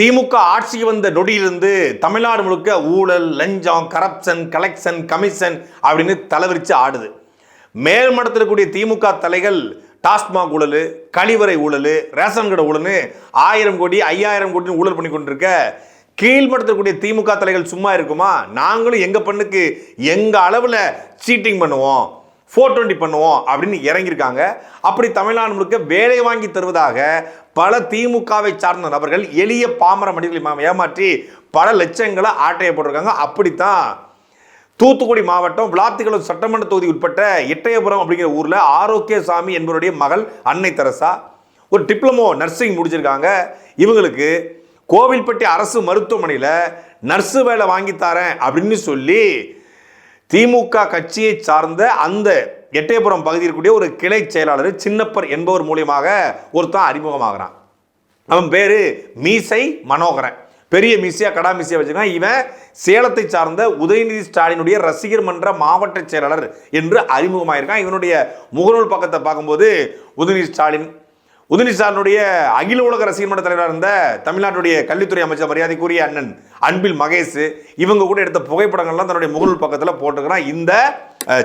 திமுக ஆட்சிக்கு வந்த நொடியிலிருந்து தமிழ்நாடு முழுக்க ஊழல் லஞ்சம் கரப்ஷன் கலெக்ஷன் கமிஷன் அப்படின்னு தலைவிரிச்சு ஆடுது. மேல்மடத்தில் கூடிய திமுக தலைகள் டாஸ்மாக் ஊழல் கழிவறை ஊழல் ரேஷன் கடை ஊழல் ஆயிரம் கோடி ஐயாயிரம் கோடி ஊழல் பண்ணி கொண்டிருக்க கீழ்மட்டத்தில் திமுக தலைகள் சும்மா இருக்குமா? நாங்களும் எங்கள் பண்ணுக்கு எங்கள் அளவில் சீட்டிங் பண்ணுவோம் ஃபோர் டுவெண்ட்டி பண்ணுவோம் அப்படின்னு இறங்கியிருக்காங்க. அப்படி தமிழ்நாடு முழுக்க வேலை வாங்கி தருவதாக பல திமுகவை சார்ந்த நபர்கள் எளிய பாமர மனிதர்களை ஏமாற்றி பல லட்சங்களை ஆட்டைய போட்டிருக்காங்க. அப்படித்தான் தூத்துக்குடி மாவட்டம் விளாத்திக்குளம் சட்டமன்ற தொகுதி உட்பட்ட எட்டயபுரம் அப்படிங்கிற ஊரில் ஆரோக்கியசாமி என்பவருடைய மகள் அன்னை தெரசா ஒரு டிப்ளமோ நர்சிங் முடிச்சிருக்காங்க. இவங்களுக்கு கோவில்பட்டி அரசு மருத்துவமனையில் நர்ஸு வேலை வாங்கித்தாரேன் அப்படின்னு சொல்லி திமுக கட்சியை சார்ந்த அந்த எட்டயபுரம் பகுதியில் இருக்கக்கூடிய ஒரு கிளை செயலாளர் சின்னப்பர் என்பவர் மூலியமாக ஒருத்தன் அறிமுகமாகிறான். அவன் பேரு மீசை மனோகரன். பெரிய மீசையா கடா மீசையா வச்சிருக்கான். இவன் சேலத்தை சார்ந்த உதயநிதி ஸ்டாலினுடைய ரசிகர் மன்ற மாவட்ட செயலாளர் என்று அறிமுகமாயிருக்கான். இவனுடைய முகநூல் பக்கத்தை பார்க்கும்போது உதயநிதி ஸ்டாலின் உதயநிதி ஸ்டாலினுடைய அகில உலக ரசிகர் மன்ற தலைவராக இருந்த தமிழ்நாட்டுடைய கல்வித்துறை அமைச்சர் மரியாதைக்குரிய அண்ணன் அன்பில் மகேஷ் இவங்க கூட எடுத்த புகைப்படங்கள்லாம் தன்னுடைய முகநூல் பக்கத்தில் போட்டுக்கிறான் இந்த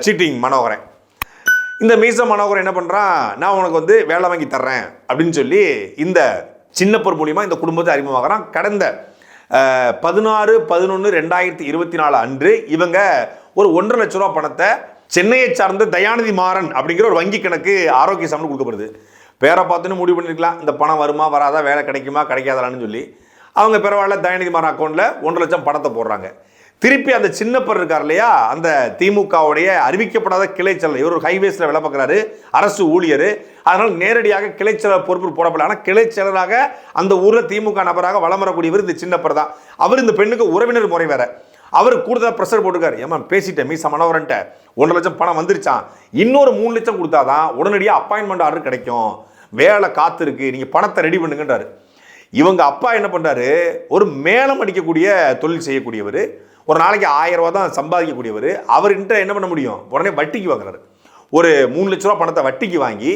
சீட்டிங் மனோகரன். இந்த மீச மனோகர் என்ன பண்ணுறான் நான் உனக்கு வந்து வேலை வாங்கி தர்றேன் அப்படின்னு சொல்லி இந்த சின்னப்பர் மூலிமா இந்த குடும்பத்தை அறிமுகமாகறான் கடந்த பதினாறு பதினொன்று ரெண்டாயிரத்தி இருபத்தி நாலு அன்று இவங்க ஒரு ஒன்றரை லட்ச ரூபா பணத்தை சென்னையை சார்ந்த தயாநிதி மாறன் அப்படிங்கிற ஒரு வங்கி கணக்கு ஆரோக்கிய சம்பளம் கொடுக்கப்படுது. பேரை பார்த்துன்னு முடிவு பண்ணிருக்கலாம். இந்த பணம் வருமா வராதா வேலை கிடைக்குமா கிடைக்காதான்னு சொல்லி. அவங்க பரவாயில்ல தயாநிதி மாறன் அக்கௌண்ட்டில் ஒன்றரை லட்சம் பணத்தை போடுறாங்க. திருப்பி அந்த சின்னப்பர் இருக்கார் இல்லையா? அந்த திமுகவுடைய அறிவிக்கப்படாத கிளைச்சலர் இவர் ஹைவேஸில் வேலை பார்க்குறாரு. அரசு ஊழியர். அதனால் நேரடியாக கிளைச்சலர் பொறுப்பு போடப்படல. ஆனால் கிளைச்சலராக அந்த ஊரில் திமுக நபராக வளம் வரக்கூடியவர் இந்த சின்னப்பர் தான். அவர் இந்த பெண்ணுக்கு உறவினர் முறை வேற. அவர் கூடுதலாக ப்ரெஷர் போட்டுக்காரு ஏமா பேசிட்டேன். மீச மனோகரன்ட்ட. ஒன்றரை லட்சம் பணம் வந்துருச்சான் இன்னொரு மூணு லட்சம் கொடுத்தாதான் உடனடியாக அப்பாயின்மெண்ட் ஆர்டர் கிடைக்கும். வேலை காத்திருக்கு நீங்கள் பணத்தை ரெடி பண்ணுங்கன்றாரு. இவங்க அப்பா என்ன பண்ணுறாரு ஒரு மேலம் அடிக்கக்கூடிய தொழில் செய்யக்கூடியவர். ஒரு நாளைக்கு ஆயிரம் ரூபா தான் சம்பாதிக்கக்கூடியவர். அவர்கிட்ட என்ன பண்ண முடியும்? உடனே வட்டிக்கு வாங்குறாரு. ஒரு மூணு லட்ச ரூபா பணத்தை வட்டிக்கு வாங்கி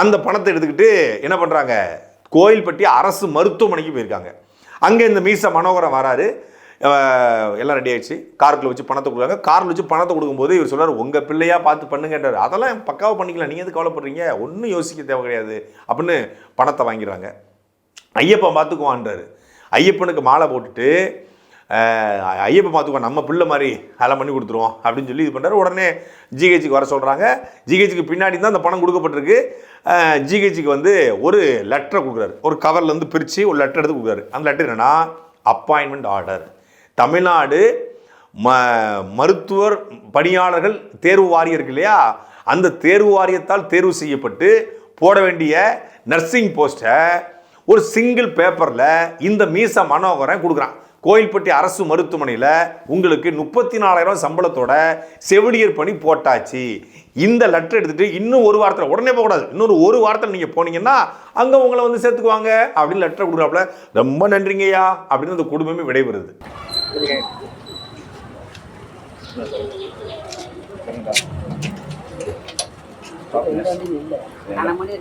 அந்த பணத்தை எடுத்துக்கிட்டு என்ன பண்ணுறாங்க கோயில்பட்டி அரசு மருத்துவமனைக்கு போயிருக்காங்க. அங்கே இந்த மீச மனோகரம் வராரு. எல்லாம் ரெடி ஆயிடுச்சு. காருக்குள்ள வச்சு பணத்தை கொடுக்குறாங்க. காரில் வச்சு பணத்தை கொடுக்கும்போது இவர் சொல்கிறார் உங்கள் பிள்ளையாக பார்த்து பண்ணுங்கன்றார். அதெல்லாம் பக்காவாக பண்ணிக்கலாம். நீங்கள் எது கவலைப்படுறீங்க? ஒன்றும் யோசிக்க தேவை கிடையாது அப்படின்னு பணத்தை வாங்கிடுறாங்க. ஐயப்பன் பார்த்துக்குவான்றாரு. ஐயப்பனுக்கு மாலை போட்டுட்டு ஐயப்பன் பார்த்துக்கோ நம்ம பிள்ளை மாதிரி அதெல்லாம் பண்ணி கொடுத்துருவோம் அப்படின்னு சொல்லி இது பண்ணுறாரு உடனே ஜிஹெச்சுக்கு வர சொல்கிறாங்க ஜிஹெச்சுக்கு பின்னாடி தான் அந்த பணம் கொடுக்கப்பட்டிருக்கு. ஜிஹெச்சுக்கு வந்து ஒரு லெட்டரை கொடுக்குறாரு. ஒரு கவர்லேருந்து பிரித்து ஒரு லெட்டர் எடுத்து கொடுக்குறாரு. அந்த லெட்டர் என்னென்னா அப்பாயின்மெண்ட் ஆர்டர் தமிழ்நாடு ம மருத்துவர் பணியாளர்கள் தேர்வு வாரியம் இருக்கு இல்லையா? அந்த தேர்வு வாரியத்தால் தேர்வு செய்யப்பட்டு போட வேண்டிய நர்சிங் போஸ்ட்டை ஒரு சிங்கிள் பேப்பரில் இந்த மீச மனோகரன் கொடுக்குறான். கோயில்பட்டி அரசு மருத்துவமனையில் உங்களுக்கு முப்பத்தி நாலாயிரம் சம்பளத்தோட செவிலியர் பணி போட்டாச்சு. இந்த லெட்டர் எடுத்துகிட்டு இன்னும் ஒரு வாரத்தில் உடனே போகக்கூடாது இன்னொரு ஒரு வாரத்தில் நீங்கள் போனீங்கன்னா அங்கே உங்களை வந்து சேர்த்துக்குவாங்க அப்படின்னு லெட்டர் கொடுக்குறாப்புல. ரொம்ப நன்றிங்கய்யா அப்படின்னு அந்த குடும்பமே விடைபெறுது.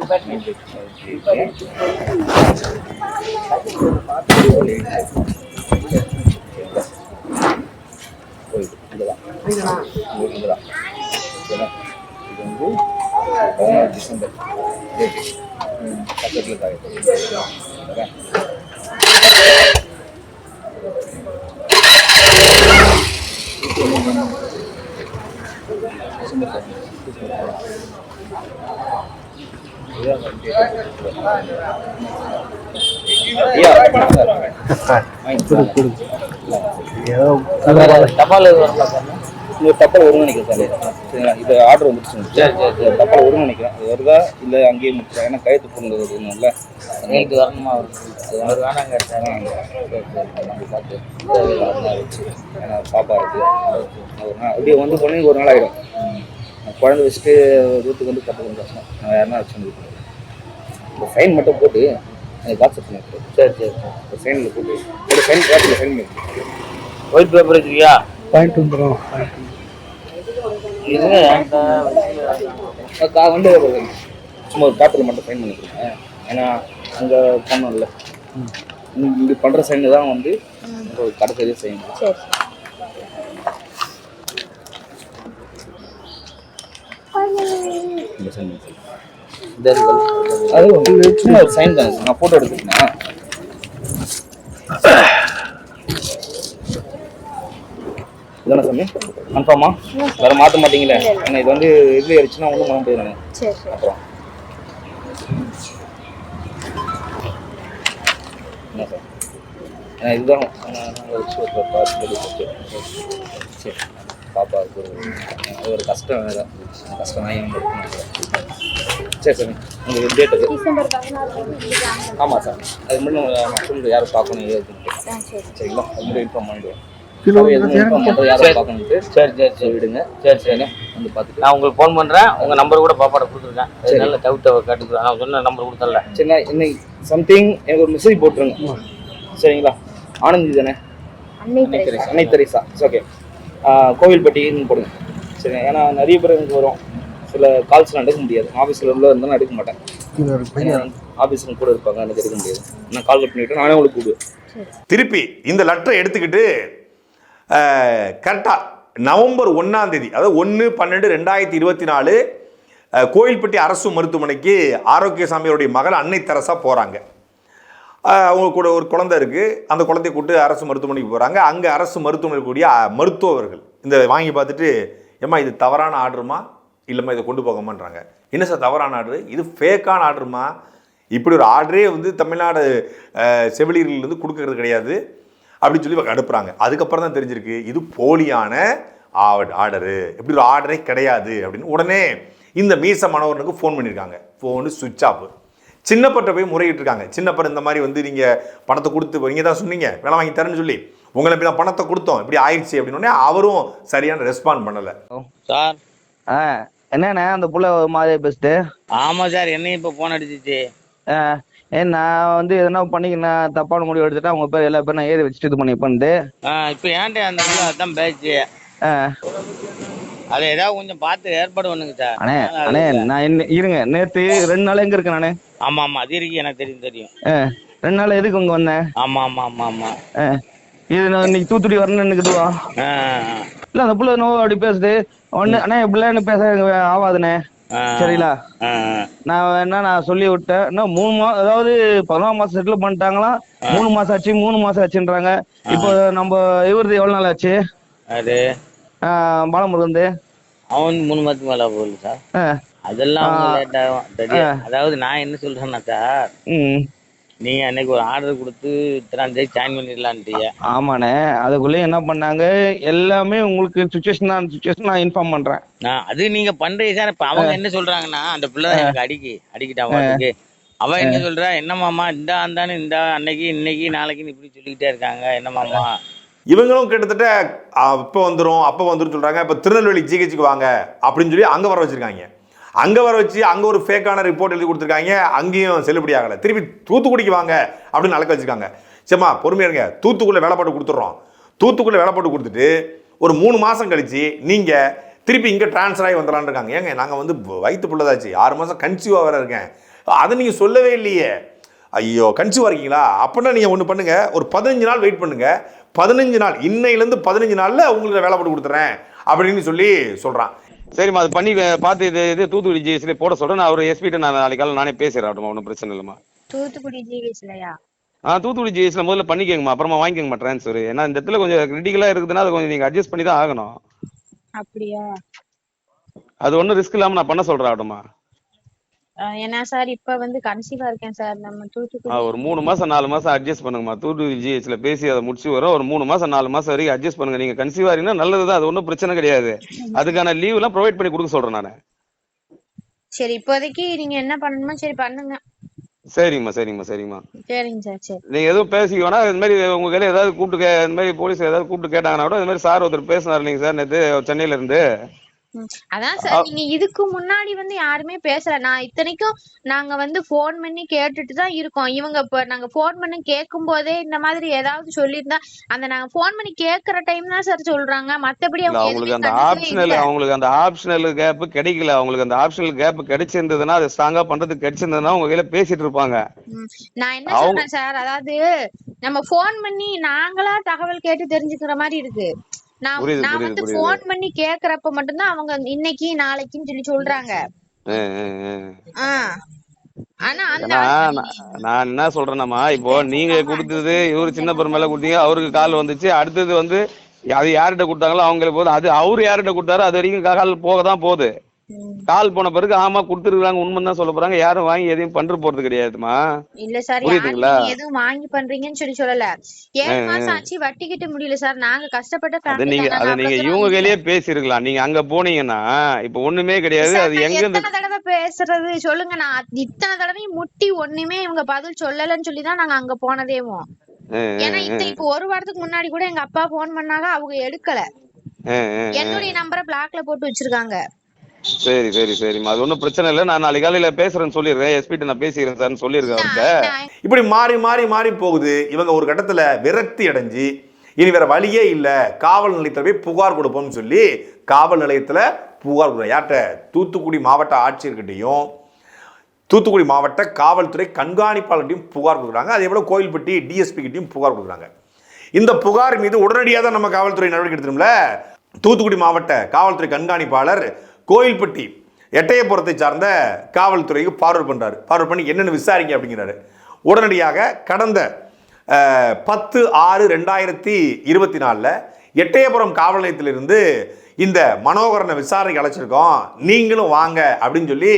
டிபார்ட்மெண்ட் பக்கத்தில் தான் ஏதோ தபால் வரல இந்த தப்பால் வரும்னு நினைக்கிறேன் சார். சரிங்களா? இது ஆர்டர் வந்துருச்சு சரி சரி சரி. தப்பால் வரும்னு நினைக்கிறேன். இது வருதா? இல்லை அங்கேயே முடிச்சா ஏன்னா கையெழுத்து போடுறது ஒன்றும்ல நைட்டு வரணுமா அது அவர் வேணாங்க ஏன்னா பாப்பா இருக்கு. ஒரு நாள் அப்படியே வந்து போனே ஒரு நாள் ஆகிடும் குழந்தை வச்சுட்டு வீட்டுக்கு வந்து கற்று கொஞ்சம் கஷ்டம். நான் யாருன்னா வச்சு வந்து இந்த சைன் மட்டும் போட்டு எனக்கு வாட்ஸ்அப் பண்ணி சரி சரி சரி. இந்த சைனில் போட்டு ஒரு பேப்பரில் சைன் பண்ணி ஒயிட் பேப்பர் வச்சுக்கியா பாயிண்ட் வந்துடும் கா வந்து சும்மா ஒரு பேப்பரில் மட்டும் சைன் பண்ணிக்கிறேன் ஏன்னா அங்கே போனோம்ல இப்படி பண்ணுற சைனு தான் வந்து ஒரு கடைசியிலே செய்யணும். அது வந்து சும்மா ஒரு சைன் தானே. நான் ஃபோட்டோ எடுத்துக்கிட்டேன் இதானே சாமி? கன்ஃபார்மா வேற மாற்ற மாட்டீங்களே? ஏன்னா இது வந்து இது ஆயிடுச்சுன்னா ஒன்றும் பண்ண முடியாது அப்புறம். என்ன சார்? இதுதான் ஒரு சரி. பாப்பா அது ஒரு கஷ்டம் வேறு. கஷ்டம் ஏன் சரி. சரி உங்களுக்கு டேட் அது. ஆமாம் சார். அது மட்டும் நான் சொல்லுங்கள் யாரை பார்க்கணும் சரி. சரிங்களா? அது மட்டும் இன்ஃபார்ம் பண்ணிடுவேன் பார்க்கணுன்ட்டு சரி சரி. சரி சொல்லிவிடுங்க சரி. சரி வந்து பார்த்துட்டு. நான் உங்களுக்கு ஃபோன் பண்ணுறேன் உங்கள் நம்பர் கூட பாப்பாட்ட கொடுத்துருக்கேன். அதனால டவுட்டை கேட்டுக்கிறேன் நான் சொன்ன நம்பர் கொடுத்தல சரி நான் இன்னைக்கு சம்திங் எனக்கு ஒரு மெசேஜ் போட்டுருங்க. சரிங்களா? ஆனந்தி தானே? அன்னை தெரேசா. அன்னை தெரேசா. இட்ஸ் ஓகே கோவில்பட்டின்னு போடுங்க. சரி ஏன்னா நிறைய பேர் எனக்கு வரும். சில கால்ஸ்லாம் எடுக்க முடியாது. ஆஃபீஸில் உள்ள இருந்தாலும் எடுக்க மாட்டேன். ஆஃபீஸில் கூட இருப்பாங்க. எனக்கு எடுக்க முடியாது. நான் கால் கட் பண்ணிவிட்டு நானே உங்களுக்கு கூப்பிடுவேன். திருப்பி இந்த லெட்டரை எடுத்துக்கிட்டு கரெக்டாக நவம்பர் ஒன்றாந்தேதி அதாவது ஒன்று பன்னெண்டு ரெண்டாயிரத்தி இருபத்தி நாலு கோயில்பட்டி அரசு மருத்துவமனைக்கு ஆரோக்கியசாமியோடைய மகள் அன்னை தெரசா போகிறாங்க அவங்க கூட ஒரு குழந்தை இருக்குது அந்த குழந்தைய கூட்டு அரசு மருத்துவமனைக்கு போகிறாங்க அங்கே அரசு மருத்துவமனைக்கு கூடிய மருத்துவர்கள் இந்த வாங்கி பார்த்துட்டு ஏம்மா இது தவறான ஆர்டருமா? இல்லைம்மா இதை கொண்டு போகமான்றாங்க. என்ன சார் தவறான ஆர்டரு? இது ஃபேக்கான ஆர்டருமா? இப்படி ஒரு ஆர்டரே வந்து தமிழ்நாடு அஹ், செவிலியர்கள்லேருந்து கொடுக்கறது கிடையாது. அப்படின்னு சொல்லி அனுப்புகிறாங்க அதுக்கப்புறம் தான் தெரிஞ்சிருக்கு இது போலியான ஆர்டரு. இப்படி ஒரு ஆர்டரே கிடையாது அப்படின்னு. உடனே இந்த மீச மனோகரனுக்கு ஃபோன் பண்ணியிருக்காங்க ஃபோனு சுவிட்ச் ஆஃப் சின்னப்பட்ட போய் முறையிட்டு இருக்காங்க சின்னப்பர் இந்த மாதிரி வந்து நீங்கள் பணத்தை கொடுத்து நீங்கள் தான் சொன்னீங்க. வேலை வாங்கி தரேன்னு சொல்லி. உங்களை இப்படி பணத்தை கொடுத்தோம். இப்படி ஆயிடுச்சு அப்படின்னு உடனே அவரும் சரியான ரெஸ்பாண்ட் பண்ணலை. சார். ஆ. என்னண்ணே அந்த புள்ள ஒரு மாதிரி பெஸ்ட்டு ஆமாம் சார் என்னையும் இப்போ ஃபோன் அடிச்சிச்சு. நான் வந்து எதனா பண்ணிக்கினேன் தப்பான முடிவு எடுத்துட்டா உங்க பேர் எல்லா பேரும் நான் ஏறி வச்சுட்டு இது பண்ணி பண்ணிட்டு இப்போ ஏன்டா அந்த அதான் பேச்சு அதை ஏதாவது கொஞ்சம் பார்த்து ஏற்பாடு பண்ணுங்க சார் அண்ணே அண்ணே நான் என்ன இருங்க. நேத்து ரெண்டு நாள் எங்க இருக்கேன் நானு? ஆமாம் ஆமாம் அது இருக்கு எனக்கு தெரியும் தெரியும். ரெண்டு நாள் எதுக்கு உங்க வந்தேன் ஆமாம் ஆமாம் ஆமாம் ஆமாம் ஆ இது நான் இன்னைக்கு தூத்துக்குடி வரணும்னு நினைக்குதுவா? ஆ இல்ல அந்த புள்ள நோ அப்படி பேசுது. ஒண்ணு அண்ணே இப்படிலாம் பேச ஆகாதுண்ணே. சரிங்களா நான் வேணா நான் சொல்லி விட்டேன் இன்னும் மூணு மாசம் அதாவது பதினொன்று மாசம் செட்டில் பண்ணிட்டாங்களாம் மூணு மாசம் ஆச்சு மூணு மாசம் ஆச்சுன்றாங்க. இப்போ நம்ம இவரது எவ்வளவு நாள் ஆச்சு? அது? பாலமுருகந்து அவன் மூணு மாதத்துக்கு மேலே போகல சார். அதெல்லாம். லேட் ஆகும். அதாவது நான் என்ன சொல்றேன்னா சார் நீங்க அன்னைக்கு ஒரு ஆர்டர் கொடுத்து இத்தனாம் தேதி ஜாயின் பண்ணிடலான்ட்டீங்க ஆமாண்ணே. அதுக்குள்ளே என்ன பண்ணாங்க? எல்லாமே உங்களுக்கு சுச்சுவேஷன் தான் சுச்சுவேஷன் நான் இன்ஃபார்ம் பண்றேன். நான் அது நீங்க பண்றீங்க சார் இப்ப அவங்க என்ன சொல்றாங்கன்னா அந்த பிள்ளை எனக்கு அடிக்கி அடிக்கிட்டா வாட்டுக்கு அவ என்ன சொல்றா? என்ன மாமா இந்த அந்தானு இந்த அன்னைக்கு இன்னைக்கு நாளைக்குன்னு இப்படி சொல்லிக்கிட்டே இருக்காங்க. என்ன மாமா? இவங்களும் கிட்டத்தட்ட அப்போ வந்துடும் அப்போ வந்துடும் சொல்கிறாங்க இப்போ திருநெல்வேலி ஜிஹெச்சுக்கு வாங்க. அப்படின்னு சொல்லி அங்கே வர வச்சுருக்காங்க. அங்கே வர வச்சு அங்கே ஒரு ஃபேக்கான ரிப்போர்ட் எழுதி கொடுத்துருக்காங்க. அங்கேயும் செல்லுபடி ஆகலை. திருப்பி தூத்துக்குடிக்கு வாங்க அப்படின்னு அழக்க வச்சுருக்காங்க. சரிம்மா பொறுமையாக இருங்க. தூத்துக்குள்ளே வேலை போட்டு கொடுத்துட்றோம். தூத்துக்குள்ளே வேலை போட்டு கொடுத்துட்டு ஒரு மூணு மாதம் கழித்து நீங்கள் திருப்பி இங்கே ட்ரான்ஸ்ஃபர் ஆகி வந்துடலான்னு இருக்காங்க. ஏங்க நாங்கள் வந்து வயிற்று பிள்ளதாச்சு ஆறு மாதம் கன்சியூவாக வேற இருக்கேன். அதை நீங்கள் சொல்லவே இல்லையே. ஐயோ கன்சியூவாக இருக்கீங்களா? அப்படின்னா நீங்கள் ஒன்று பண்ணுங்கள் ஒரு பதினஞ்சு நாள் வெயிட் பண்ணுங்கள் பதினஞ்சு நாள் இன்னையிலேருந்து பதினஞ்சு நாளில் உங்களுக்கு வேலை போட்டு கொடுத்துறேன் அப்படின்னு சொல்லி சொல்கிறான் சரிம்மா அது பண்ணி பார்த்து இது இது தூத்துக்குடி ஜிஎஸ்ல போட சொல்றேன். நான் ஒரு எஸ்பிட்ட நான் நாளைக்கு காலையில நானே பேசிடுறேன் ஒன்றும் பிரச்சனை இல்லைம்மா. தூத்துக்குடி ஜிஹெச்லயா ஆ தூத்துக்குடி ஜிஎஸ்ல முதல்ல பண்ணிக்கங்கம்மா. அப்புறமா வாங்கிக்கங்கம்மா ட்ரான்ஸ்ஃபர் ஏன்னா இந்த இடத்துல கொஞ்சம் கிரிட்டிக்கலா இருக்குதுன்னா அதை கொஞ்சம் நீங்க அட்ஜஸ்ட் பண்ணி தான் ஆகணும். அப்படியா? அது ஒன்றும் ரிஸ்க் இல்லாம நான் பண்ண சொல்றேன் ஆகட்டுமா அஹ் ஏன்னா சார் இப்ப வந்து கன்சீவா இருக்கேன் சார். நம்ம தூத்துக்குடி ஒரு மூணு மாசம் நாலு மாசம் அட்ஜஸ்ட் பண்ணுங்கம்மா. தூத்துக்குடி ஜிஹெச்ல பேசி அதை முடிச்சு வரோம். ஒரு மூணு மாசம் நாலு மாசம் வரைக்கும் அட்ஜஸ்ட் பண்ணுங்க. நீங்க கன்சீவ் ஆறீங்கன்னா நல்லதுதான் அது ஒன்றும் பிரச்சனை கிடையாது. அதுக்கான லீவ் எல்லாம் ப்ரொவைட் பண்ணி கொடுக்க சொல்றேன் நான். சரி இப்போதைக்கு நீங்க என்ன பண்ணணுமோ சரி பண்ணுங்க. சரிங்கம்மா சரிங்கம்மா சரிங்கம்மா சரிங்க சார் சரி. நீங்க எதுவும் வேணா இது மாதிரி உங்க கையில ஏதாவது கூப்பிட்டு இந்த மாதிரி போலீஸ் ஏதாவது கூப்பிட்டு கேட்டாங்கன்னா கூட இந்த மாதிரி சார் ஒருத்தர் பேசினார் இல்லைங்க சார் நேற்று சென்னையில இருந்து. அதான் சார் நீங்க இதுக்கு முன்னாடி வந்து யாருமே பேசல. நான் இத்தனைக்கும் நாங்க வந்து ஃபோன் பண்ணி கேட்டுட்டு தான் இருக்கோம். இவங்க இப்ப நாங்க ஃபோன் பண்ணி கேட்கும் போதே இந்த மாதிரி ஏதாவது சொல்லியிருந்தா அந்த நாங்க ஃபோன் பண்ணி கேக்குற டைம் தான் சார் சொல்றாங்க. மத்தபடி அவங்க அவங்களுக்கு அந்த ஆப்ஷனல் அவங்களுக்கு அந்த ஆப்ஷனல் கேப் கிடைக்கல. அவங்களுக்கு அந்த ஆப்ஷனல் கேப் கிடைச்சிருந்ததுன்னா அதை ஸ்ட்ராங்கா பண்றதுக்கு கிடைச்சிருந்ததுன்னா உங்க கையில பேசிட்டு இருப்பாங்க. நான் என்ன அவங்க- சொல்றேன் சார் அதாவது நம்ம ஃபோன் பண்ணி நாங்களா தகவல் கேட்டு தெரிஞ்சுக்கிற மாதிரி இருக்கு. நான் நான் வந்து. ஃபோன் பண்ணி கேக்குறப்ப மட்டும்தான் அவங்க இன்னைக்கு நாளைக்குன்னு சொல்லி சொல்றாங்க. நான் என்ன சொல்றேன்னாமா இப்போ நீங்க கொடுத்தது இவரு சின்ன பெருமையில கொடுத்தீங்க அவருக்கு கால் வந்துச்சு அடுத்தது வந்து அது யார்கிட்ட கொடுத்தாங்களோ அவங்களுக்கு போகுது அது அவரு யார்கிட்ட கொடுத்தாரோ அது வரைக்கும் கால் போக தான் போகுது. கால் போன பிறகு ஆமா கொடுத்துருக்காங்க உண்மை தான் சொல்ல போறாங்க. யாரும் வாங்கி எதையும் பண்ற போறது கிடையாதுமா? இல்ல சார் புரியுதுங்களா? எதுவும் வாங்கி பண்றீங்கன்னு சொல்லி சொல்லல. ஏழு மாசம் ஆச்சு வட்டி கட்ட முடியல சார். நாங்க கஷ்டப்பட்ட அதை நீங்க. அதை நாங்க இவங்க கையிலேயே பேசியிருக்கலாம். நீங்க அங்க போனீங்கன்னா இப்ப ஒண்ணுமே கிடையாது. அது எங்க இருந்து தடவை பேசுறது? சொல்லுங்க நான் இத்தனை தடவையும் முட்டி ஒண்ணுமே இவங்க பதில் சொல்லலன்னு சொல்லி தான் நாங்க அங்க ஆ, ஏன்னா இப்ப ஒரு வாரத்துக்கு முன்னாடி கூட எங்க அப்பா போன் பண்ணாங்க அவங்க எடுக்கல. என்னுடைய நம்பரை பிளாக்ல போட்டு வச்சிருக்காங்க. சரி சரி சரிம்மா அது ஒன்றும் பிரச்சனை இல்லை. நான் நாளைக்கு காலையில பேசுறேன்னு சொல்லிடுறேன். எஸ்பிட்ட நான் பேசிக்கிறேன் சார்னு சொல்லியிருக்கேன் அவர்கிட்ட. இப்படி மாறி மாறி மாறி போகுது. இவங்க ஒரு கட்டத்தில் விரக்தி அடைஞ்சு இனி வேற வழியே இல்லை. காவல் நிலையத்தில் போய் புகார் கொடுப்போம்னு சொல்லி காவல் நிலையத்தில் புகார் கொடுக்குறோம் யார்கிட்ட? தூத்துக்குடி மாவட்ட ஆட்சியர்கிட்டையும் தூத்துக்குடி மாவட்ட காவல்துறை கண்காணிப்பாளர்கிட்டையும் புகார் கொடுக்குறாங்க. அதே போல் கோயில்பட்டி டிஎஸ்பி கிட்டையும் புகார் கொடுக்குறாங்க. இந்த புகார் மீது உடனடியாக தான் நம்ம காவல்துறை நடவடிக்கை எடுத்துரும்ல? தூத்துக்குடி மாவட்ட காவல்துறை கண்காணிப்பாளர் கோயில்பட்டி எட்டயபுரத்தை சார்ந்த காவல்துறைக்கு ஃபார்வர்ட் பண்ணுறாரு ஃபார்வர்ட் பண்ணி என்னென்னு விசாரிங்க அப்படிங்கிறாரு. உடனடியாக கடந்த பத்து ஆறு ரெண்டாயிரத்தி இருபத்தி நாலில் எட்டயபுரம் காவல் நிலையத்திலிருந்து இந்த மனோகரனை விசாரணைக்கு அழைச்சிருக்கோம். நீங்களும் வாங்க அப்படின்னு சொல்லி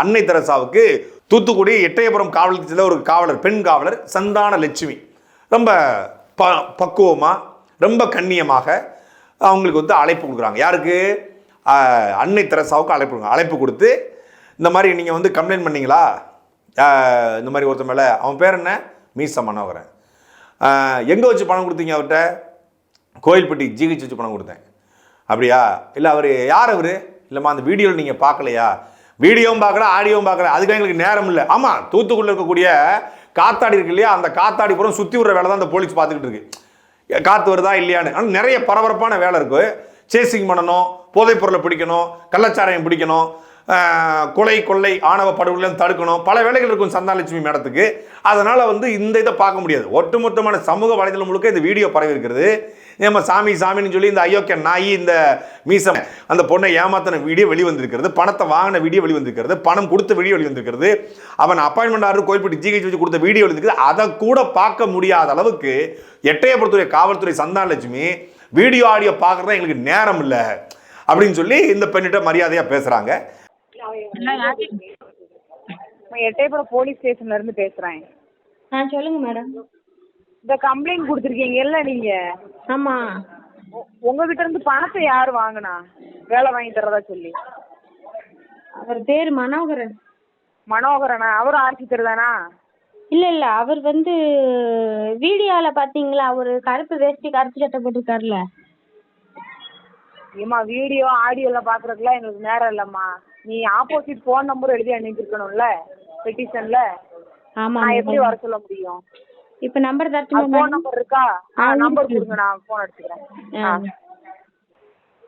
அன்னை தெரசாவுக்கு தூத்துக்குடி எட்டயபுரம் காவல் நிலையத்தில் ஒரு காவலர் பெண் காவலர் சந்தான லட்சுமி. ரொம்ப ப பக்குவமாக ரொம்ப கண்ணியமாக அவங்களுக்கு வந்து அழைப்பு கொடுக்குறாங்க. யாருக்கு? அன்னை தெரசாவுக்கு அழைப்பு அழைப்பு கொடுத்து இந்த மாதிரி நீங்கள் வந்து கம்ப்ளைண்ட் பண்ணீங்களா? இந்த மாதிரி ஒருத்தன் மேலே அவன் பேர் என்ன? மீச மனோகரன். எங்கே வச்சு பணம் கொடுத்தீங்க அவர்கிட்ட? கோயில்பட்டி ஜிஹெச் வச்சு பணம் கொடுத்தேன். அப்படியா? இல்லை அவர் யார் அவர்? இல்லைம்மா அந்த வீடியோவில் நீங்கள் பார்க்கலையா? வீடியோவும் பார்க்கல ஆடியோவும் பார்க்கல. அதுக்கு எங்களுக்கு நேரம் இல்லை. ஆமாம் தூத்துக்குடியில் இருக்கக்கூடிய காத்தாடி இருக்கு இல்லையா? அந்த காத்தாடி புறம் சுற்றி விடுற வேலை தான் அந்த போலீஸ் பார்த்துக்கிட்டு இருக்கு. காற்று வருதா இல்லையான்னு. ஆனால் நிறைய பரபரப்பான வேலை இருக்குது சேசிங் பண்ணணும். போதைப் பொருளை பிடிக்கணும் கள்ளச்சாராயம் பிடிக்கணும் கொலை கொள்ளை ஆணவ படுகொலையும் தடுக்கணும் பல வேலைகள் இருக்கும் சந்தாலட்சுமி மேடத்துக்கு. அதனால் வந்து இந்த இதை பார்க்க முடியாது. ஒட்டுமொத்தமான சமூக வலைதளம் முழுக்க இந்த வீடியோ பரவி இருக்கிறது நம்ம சாமி சாமின்னு சொல்லி இந்த அயோக்கிய நாய் இந்த மீசம் அந்த பொண்ணை ஏமாத்தின வீடியோ வெளிவந்திருக்கிறது. பணத்தை வாங்கின வீடியோ வெளிவந்திருக்கிறது. பணம் கொடுத்த வீடியோ வெளிவந்திருக்கிறது. அவன் அப்பாயின்மெண்ட் ஆர்டர் கோயில்பட்டு ஜிஹெச் வச்சு கொடுத்த வீடியோ வெளிவந்திருக்குது அதை கூட பார்க்க முடியாத அளவுக்கு எட்டயபுரத்துறை காவல்துறை சந்தானலட்சுமி வீடியோ ஆடியோ பார்க்கறதா எங்களுக்கு நேரம் இல்லை. அப்படின்னு சொல்லி இந்த பெண்ணிட்ட மரியாதையாக பேசுகிறாங்க நான் எட்டயபுரம் போலீஸ் ஸ்டேஷன்ல இருந்து பேசுறேன். ஆ சொல்லுங்க மேடம். இந்த கம்ப்ளைண்ட் கொடுத்துருக்கீங்கல்ல நீங்க? ஆமா. உங்ககிட்ட இருந்து பணத்தை யார் வாங்குனா? வேலை வாங்கி தரதா சொல்லி. அவர் பேர் மனோகரன். மனோகரனா? அவரும் ஆர்சித்தர் தானா இல்ல இல்ல அவர் வந்து வீடியோல பாத்தீங்களா ஒரு கருப்பு வேஷ்டி கருப்பு சட்டை போட்டிருக்காருல்ல ஏம்மா வீடியோ ஆடியோ எல்லாம் பாக்குறதுக்குலாம் எங்களுக்கு நேரம் இல்லம்மா. நீ ஆப்போசிட் ஃபோன் நம்பர் எழுதி அனுப்பியிருக்கணும்ல பெட்டிஷன்ல ஆமா நான் எப்படி வர சொல்ல முடியும்? இப்ப நம்பர் தரட்டுமா ஃபோன் மேடம் நம்பர் இருக்கா? ஆ, நம்பர். கொடுங்க நான் ஃபோன் எடுத்துக்கிறேன். ஆ.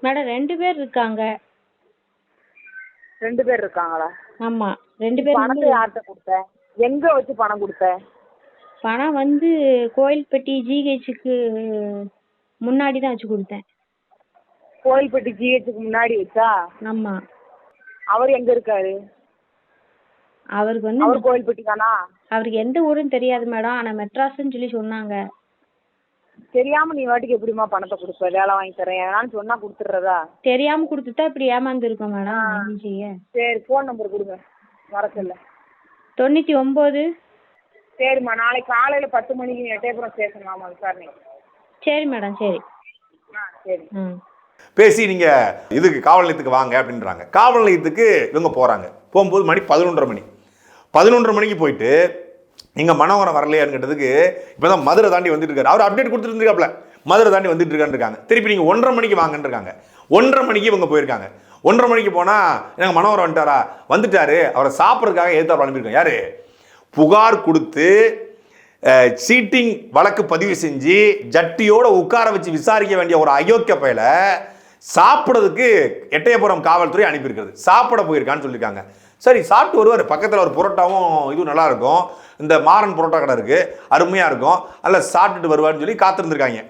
மேடம் ரெண்டு பேர் இருக்காங்க. ரெண்டு பேர் இருக்காங்களா? ஆமா ரெண்டு பேர் பணத்தை யார்கிட்ட கொடுத்த? எங்க வச்சு பணம் கொடுத்த? பணம் வந்து கோயில்பட்டி ஜிஹெச்சுக்கு முன்னாடி தான் வச்சு கொடுத்தேன். கோயில்பட்டி ஜிஹெச்சுக்கு முன்னாடி வச்சா? ஆமா. அவர் எங்க இருக்காரு? அவருக்கு வந்து அவர் கோயில்பட்டி தானா? அவருக்கு எந்த ஊருன்னு தெரியாது மேடம். ஆனா மெட்ராஸ்ன்னு சொல்லி சொன்னாங்க. தெரியாம நீ வாட்டுக்கு எப்படிம்மா பணத்தை கொடுப்ப? வேலை வாங்கி தரேன். எதனாலும் சொன்னா கொடுத்துட்றதா? தெரியாம கொடுத்துட்டா இப்படி ஏமாந்து இருக்கோம் மேடம் என்ன செய்ய? சரி ஃபோன் நம்பர் கொடுங்க. வர சொல்ல. தொண்ணூற்றி ஒம்பது சரிம்மா நாளைக்கு காலையில் பத்து மணிக்கு எட்டயபுரம் ஸ்டேஷன் வாமா விசாரணை சரி மேடம் சரி. ஆ சரி. ம். பேசி நீங்கள் இதுக்கு காவல் நிலையத்துக்கு வாங்க அப்படின்றாங்க. காவல் நிலையத்துக்கு இவங்க போகிறாங்க போகும்போது மணி பதினொன்றரை மணி. பதினொன்றரை மணிக்கு போயிட்டு நீங்கள் மனோகரம் வரலையான்னு கேட்டதுக்கு இப்பதான் மதுரை தாண்டி வந்துட்டு இருக்காரு. அவர் அப்டேட் கொடுத்துட்டு மதுரை தாண்டி வந்துட்டு இருக்காங்க திருப்பி நீங்கள் ஒன்றரை மணிக்கு வாங்கன்னு இருக்காங்க ஒன்றரை மணிக்கு இவங்க போயிருக்காங்க. ஒன்றரை மணிக்கு போனால் எனக்கு மனோகரம் வந்துட்டாரா? வந்துட்டாரு. அவரை சாப்பிட்றதுக்காக ஏத்தாப்புல அனுப்பியிருக்கோம் யாரு? புகார் கொடுத்து சீட்டிங் வழக்கு பதிவு செஞ்சு ஜட்டியோட உட்கார வச்சு விசாரிக்க வேண்டிய ஒரு அயோக்கிய பயலை சாப்பிட்றதுக்கு எட்டயபுரம் காவல்துறை அனுப்பியிருக்கிறது. சாப்பிட போயிருக்கான்னு சொல்லியிருக்காங்க. சரி சாப்பிட்டு வருவார். பக்கத்தில் ஒரு புரோட்டாவும் இதுவும் நல்லாயிருக்கும் இந்த மாறன் புரோட்டா கடை இருக்குது அருமையாக இருக்கும். அதில் சாப்பிட்டுட்டு வருவார்னு சொல்லி காத்திருந்துருக்காங்க.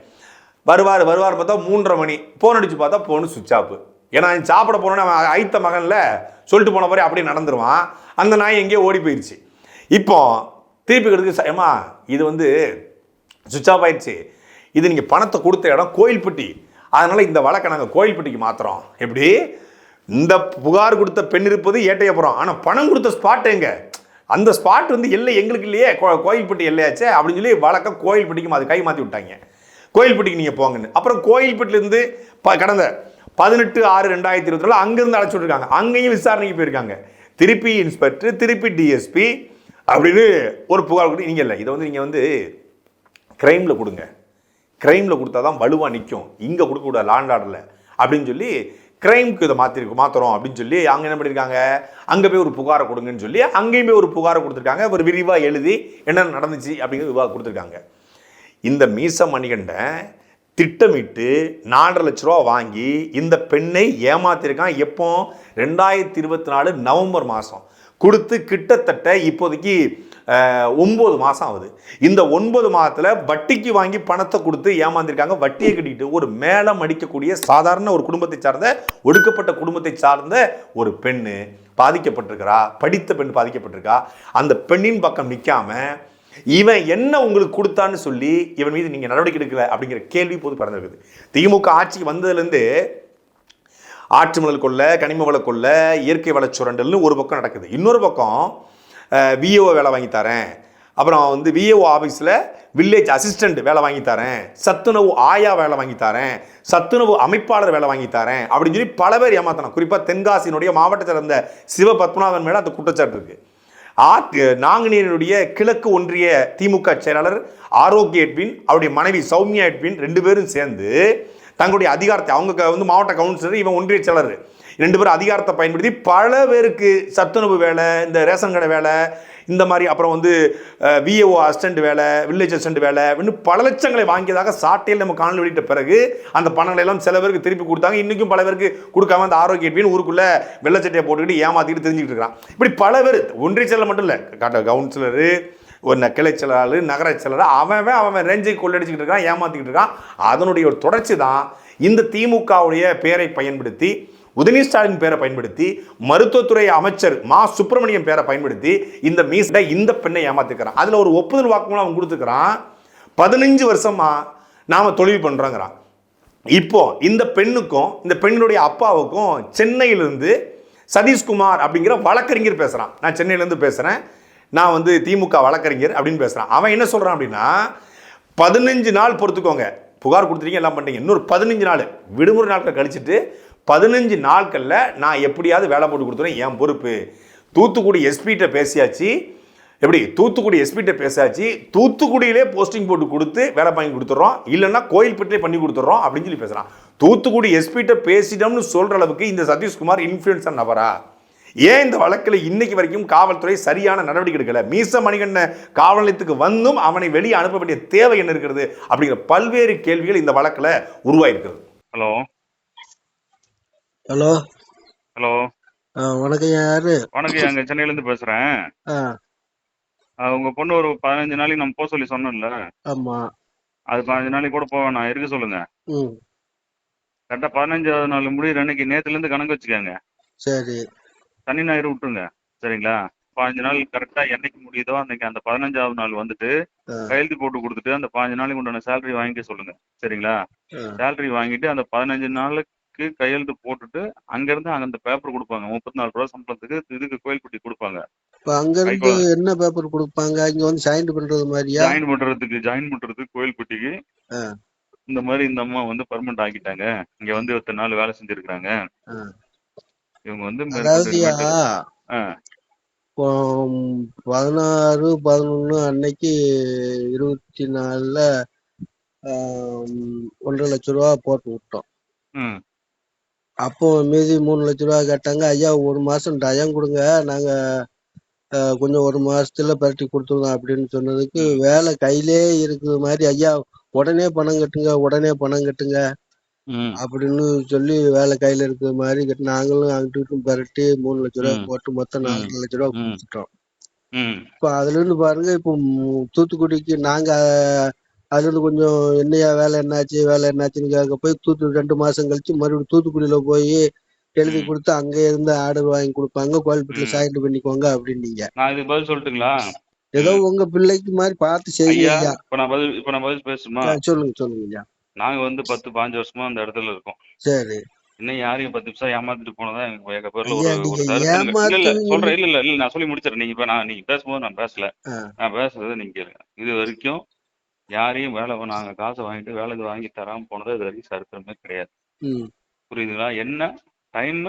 வருவார் வருவார் பார்த்தா மூன்றரை மணி. ஃபோன் அடித்து பார்த்தா ஃபோனு சுவிட்ச் ஆஃப் ஏன்னா சாப்பிட போனோன்னு அவன் ஐத்த மகனில் சொல்லிட்டு போன மாதிரி அப்படியே நடந்துருவான். அந்த நாய் எங்கேயோ ஓடி போயிடுச்சு இப்போ திருப்பி கிடக்கு ஏமா இது வந்து சுவிட்ச் ஆஃப் ஆயிடுச்சு. இது நீங்கள் பணத்தை கொடுத்த இடம் கோயில்பட்டி. அதனால் இந்த வழக்கை நாங்கள் கோயில்பட்டிக்கு மாற்றுறோம் எப்படி? இந்த புகார் கொடுத்த பெண் இருப்பது ஏட்டையப்புறம் ஆனால் பணம் கொடுத்த ஸ்பாட் எங்கே? அந்த ஸ்பாட் வந்து எல்லை எங்களுக்கு இல்லையே. கோ- கோயில்பட்டி எல்லையாச்சே. அப்படின்னு சொல்லி வழக்கம் கோயில்பட்டிக்கு அது கை மாற்றி விட்டாங்க. கோயில்பட்டிக்கு நீங்கள் போங்கன்னு. அப்புறம் கோயில்பட்டிலேருந்து ப கடந்த பதினெட்டு ஆறு ரெண்டாயிரத்தி இருபத்தி நாலு அங்கேருந்து அழைச்சி விட்ருக்காங்க அங்கேயும் விசாரணைக்கு போயிருக்காங்க. திருப்பி இன்ஸ்பெக்டர் திருப்பி டிஎஸ்பி அப்படின்னு ஒரு புகார் கொடுத்து நீங்கள் இல்லை. இதை வந்து நீங்கள் வந்து கிரைமில் கொடுங்க. கிரைமில் கொடுத்தா தான் வலுவாக நிற்கும் இங்கே கொடுக்கக்கூடாது லாண்ட் ஆர்டரில் அப்படின்னு சொல்லி கிரைம்க்கு இதை மாற்றிருக்கு மாற்றுறோம் அப்படின்னு சொல்லி அங்கே என்ன பண்ணியிருக்காங்க அங்கே போய் ஒரு புகாரை கொடுங்கன்னு சொல்லி அங்கேயும் போய் ஒரு புகாரை கொடுத்துருக்காங்க. ஒரு விரிவாக எழுதி என்ன நடந்துச்சு அப்படிங்கிறது விவாக கொடுத்துருக்காங்க. இந்த மீச மணிகண்டன் திட்டமிட்டு நாலரை லட்ச ரூபா வாங்கி இந்த பெண்ணை ஏமாத்திருக்கான் எப்போ? ரெண்டாயிரத்தி இருபத்தி நாலு நவம்பர் மாதம் கொடுத்து கிட்டத்தட்ட இப்போதைக்கு ஒம்பது மாதம் ஆகுது. இந்த ஒன்பது மாதத்தில் வட்டிக்கு வாங்கி பணத்தை கொடுத்து ஏமாந்திருக்காங்க. வட்டியை கட்டிட்டு ஒரு மேலம் அடிக்கக்கூடிய சாதாரண ஒரு குடும்பத்தை சார்ந்த ஒடுக்கப்பட்ட குடும்பத்தை சார்ந்த ஒரு பெண் பாதிக்கப்பட்டிருக்கிறா. படித்த பெண் பாதிக்கப்பட்டிருக்கா. அந்த பெண்ணின் பக்கம் நிற்காம இவன் என்ன உங்களுக்கு கொடுத்தான்னு சொல்லி இவன் மீது நீங்கள் நடவடிக்கை எடுக்கல அப்படிங்கிற கேள்வி போது பிறந்திருக்குது திமுக ஆட்சிக்கு வந்ததுலேருந்து ஆற்று மணல் கொள்ள கனிம வள கொள்ள இயற்கை வள சுரண்டல்னு ஒரு பக்கம் நடக்குது. இன்னொரு பக்கம் விஏஓ வேலை வாங்கி தரேன். அப்புறம் வந்து விஏஓ ஆஃபீஸில் வில்லேஜ் அசிஸ்டன்ட் வேலை வாங்கி தரேன். சத்துணவு ஆயா வேலை வாங்கி தரேன். சத்துணவு அமைப்பாளர் வேலை வாங்கி தரேன். அப்படின்னு சொல்லி பல பேர் ஏமாத்தணும். குறிப்பாக தென்காசியினுடைய மாவட்டத்தில் இருந்த சிவபத்மநாதன் மேலே அந்த குற்றச்சாட்டு இருக்குது ஆத் நாங்குநேரினுடைய கிழக்கு ஒன்றிய திமுக செயலாளர் ஆரோக்கிய எட்வின் அவருடைய மனைவி சௌமியா எட்வின் ரெண்டு பேரும் சேர்ந்து தங்களுடைய அதிகாரத்தை அவங்க க- வந்து மாவட்ட கவுன்சிலர் இவன் ஒன்றிய செயலர் ரெண்டு பேரும் அதிகாரத்தை பயன்படுத்தி பல பேருக்கு சத்துணவு வேலை இந்த ரேஷன் கடை வேலை இந்த மாதிரி அப்புறம் வந்து விஏஓ அசிஸ்டன்ட் வேலை வில்லேஜ் அசிஸ்டன்ட் வேலை இன்னும் பல லட்சங்களை வாங்கியதாக சாட்டையில் நம்ம காணொலி வெளியிட்ட பிறகு அந்த பணங்களை எல்லாம் சில பேருக்கு திருப்பி கொடுத்தாங்க. இன்றைக்கும் பல பேருக்கு கொடுக்காம அந்த ஆரோக்கிய எட்வின் ஊருக்குள்ளே வெள்ளச்சட்டையை போட்டுக்கிட்டு ஏமாற்றிட்டு தெரிஞ்சுக்கிட்டு இருக்கான். இப்படி பல பேர் ஒன்றிய செயலர் மட்டும் இல்லை காட்ட கவுன்சிலரு ஒரு கிளை செயலாளர் நகர செயலாளர் அவன் அவன் ரேஞ்சை கொள்ளடிச்சுக்கிட்டு இருக்கான் ஏமாற்றிக்கிட்டு இருக்கான். அதனுடைய ஒரு தொடர்ச்சி தான் இந்த திமுகவுடைய பெயரை பயன்படுத்தி உதயநிதி ஸ்டாலின் பேரை பயன்படுத்தி மருத்துவத்துறை அமைச்சர் மா. சுப்பிரமணியம் பேரை பயன்படுத்தி இந்த மீசை இந்த பெண்ணை ஏமாத்துக்கிறான் அதில் ஒரு ஒப்புதல் வாக்குமூலம் அவன் கொடுத்துக்கிறான். பதினஞ்சு வருஷமா நாம் தொழில் பண்ணுறோங்கிறான் இப்போ இந்த பெண்ணுக்கும் இந்த பெண்ணுடைய அப்பாவுக்கும் சென்னையிலிருந்து சதீஷ்குமார் அப்படிங்கிற வழக்கறிஞர் பேசுகிறான் நான் சென்னையிலேருந்து பேசுகிறேன் நான் வந்து திமுக வழக்கறிஞர் அப்படின்னு பேசுகிறான் அவன் என்ன சொல்கிறான் அப்படின்னா பதினஞ்சு நாள் பொறுத்துக்கோங்க. புகார் கொடுத்துட்டீங்க எல்லாம் பண்ணுறீங்க இன்னொரு பதினஞ்சு நாள். விடுமுறை நாட்கள் கழிச்சிட்டு பதினஞ்சு நாட்களில் நான் எப்படியாவது வேலை போட்டு கொடுத்துறேன் என் பொறுப்பு. தூத்துக்குடி எஸ்பிகிட்ட பேசியாச்சு. எப்படி? தூத்துக்குடி எஸ்பிகிட்ட பேசாச்சு தூத்துக்குடியிலே போஸ்டிங் போட்டு கொடுத்து வேலை வாங்கி கொடுத்துட்றோம் இல்லைன்னா கோயில்பேட்டிலே பண்ணி கொடுத்துட்றோம் அப்படின்னு சொல்லி பேசுகிறான் தூத்துக்குடி எஸ்பிகிட்ட பேசிட்டோம்னு சொல்கிற அளவுக்கு இந்த சதீஷ்குமார் இன்ஃப்ளூயன்ஸாக நபரா? ஏன் இந்த வழக்கில் இன்னைக்கு வரைக்கும் காவல்துறை சரியான நடவடிக்கை எடுக்கல? மீச மணிகண்ண காவல் நிலையத்துக்கு வந்தும் அவனை வெளியே அனுப்ப வேண்டிய தேவை என்ன இருக்கிறது? அப்படிங்கிற பல்வேறு கேள்விகள் இந்த வழக்கில் உருவாயிருக்கிறது ஹலோ. ஹலோ? ஹலோ? வணக்கம் யாரு? வணக்கம் அங்க சென்னையில இருந்து பேசுறேன் உங்க பொண்ணு ஒரு பதினஞ்சு நாளைக்கு நம்ம போக சொல்லி சொன்னோம்ல? ஆமா. அது பதினஞ்சு நாளைக்கு கூட போக வேணாம். இருக்க சொல்லுங்க. கரெக்டா பதினஞ்சாவது நாள் முடியிற அன்னைக்கு நேத்துல இருந்து கணக்கு வச்சுக்கோங்க. சரி. சனி ஞாயிறு விட்டுருங்க. சரிங்களா? பாஞ்சு நாள் கரெக்டா என்னைக்கு முடியுதோ அன்னைக்கு அந்த பதினஞ்சாவது நாள் வந்துட்டு. கையெழுத்து போட்டு கொடுத்துட்டு அந்த பாஞ்சு நாளைக்கு உண்டான சேலரி வாங்கிக்க சொல்லுங்க. சரிங்களா. சேலரி வாங்கிட்டு அந்த பதினஞ்சு நாளுக்கு இதுக்கு கையெழுத்து போட்டுட்டு அங்கிருந்து அங்க அந்த பேப்பர் கொடுப்பாங்க. முப்பத்தி நாலு ரூபா சம்பளத்துக்கு இதுக்கு கோயில்பட்டி கொடுப்பாங்க. அங்க இருந்து. என்ன பேப்பர் கொடுப்பாங்க? இங்க வந்து சைன் பண்றது மாதிரியா? ஜாயின் பண்றதுக்கு ஜாயின் பண்றதுக்கு கோயில்பட்டிக்கு. இந்த மாதிரி இந்த அம்மா வந்து பர்மனெண்ட் ஆக்கிட்டாங்க. இங்க வந்து இத்தனை நாள் வேலை செஞ்சிருக்காங்க. இவங்க வந்து பதினாறு பதினொன்னு அன்னைக்கு இருபத்தி நாலுல ஒன்றரை லட்ச ரூபா போட்டு விட்டோம். ம். அப்போ மீதி மூணு லட்ச ரூபா கேட்டாங்க ஐயா ஒரு மாசம் டயம் கொடுங்க. நாங்க கொஞ்சம் ஒரு மாசத்துல பரட்டி கொடுத்துருவோம் அப்படின்னு சொன்னதுக்கு வேலை கையிலே இருக்குது மாதிரி ஐயா உடனே பணம் கட்டுங்க உடனே பணம் கட்டுங்க அப்படின்னு சொல்லி வேலை கையில இருக்கிற மாதிரி கட்டி நாங்களும் அங்கிட்டு இங்கிட்டும் பரட்டி மூணு லட்ச ரூபா. போட்டு மொத்தம் நாலு லட்ச ரூபா. கொடுத்துட்டோம். இப்ப அதுல இருந்து பாருங்க இப்போ தூத்துக்குடிக்கு நாங்க அஹ், அதுல இருந்து கொஞ்சம் என்னையா வேலை என்னாச்சு வேலை என்னாச்சுன்னு கேட்க போய் தூத்துக்குடி ரெண்டு மாசம் கழிச்சு மறுபடியும் தூத்துக்குடியில போய் எழுதி. கொடுத்து அங்க இருந்து ஆர்டர் வாங்கி கொடுப்பாங்க. கோயில்பட்டில ம். சாயிண்ட் பண்ணிக்கோங்க அப்படின்னீங்க. நான் இதுக்கு பதில் சொல்லட்டுங்களா? ஏதோ உங்க பிள்ளைக்கு மாதிரி பார்த்து செய்யுங்க. இப்ப நான் பதில் இப்ப நான் பதில் பேசுமா அஹ், சொல்லுங்க சொல்லுங்க நாங்க வந்து பத்து பாஞ்சு வருஷமா அந்த இடத்துல இருக்கோம். சரி. இன்னும் யாரையும் பத்து நிமிஷம் ஏமாத்திட்டு போனதா எங்க எங்க பேர்ல ஒரு இல்ல சொல்றேன். இல்ல இல்ல இல்ல நான் சொல்லி முடிச்சிடறேன். நீங்க இப்ப நான் நீங்க பேசும்போது நான் பேசல. நான் பேசுறதை நீங்க கேளுங்க. இது வரைக்கும் யாரையும் வேலை நாங்க காசை வாங்கிட்டு வேலை இது வாங்கி தராம போனது இது வரைக்கும் சரித்திரமே கிடையாது. புரியுதுங்களா? என்ன டைம்